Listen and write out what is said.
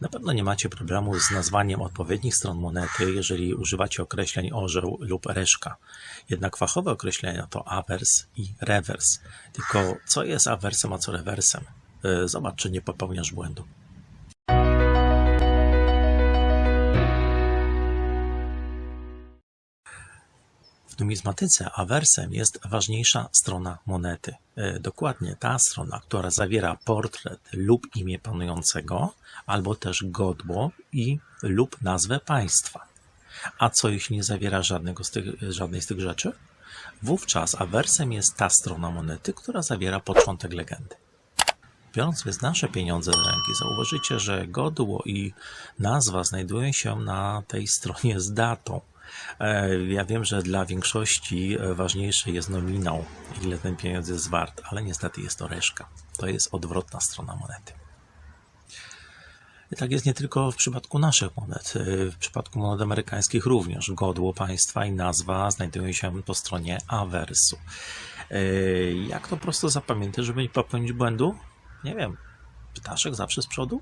Na pewno nie macie problemu z nazwaniem odpowiednich stron monety, jeżeli używacie określeń orzeł lub reszka. Jednak fachowe określenia to awers i rewers. Tylko co jest awersem, a co rewersem? Yy, Zobacz, czy nie popełniasz błędu. W numizmatyce awersem jest ważniejsza strona monety. E, Dokładnie ta strona, która zawiera portret lub imię panującego, albo też godło i lub nazwę państwa. A co jeśli nie zawiera żadnego z tych, żadnej z tych rzeczy? Wówczas awersem jest ta strona monety, która zawiera początek legendy. Biorąc więc nasze pieniądze do ręki, zauważycie, że godło i nazwa znajdują się na tej stronie z datą. E, Ja wiem, że dla większości e, ważniejszy jest nominał, ile ten pieniądz jest wart, ale niestety jest to reszka. To jest odwrotna strona monety. I tak jest nie tylko w przypadku naszych monet. E, W przypadku monet amerykańskich również. Godło państwa i nazwa znajdują się po stronie awersu. Jak to prosto zapamiętać, żeby nie popełnić błędu? Nie wiem. Ptaszek zawsze z przodu?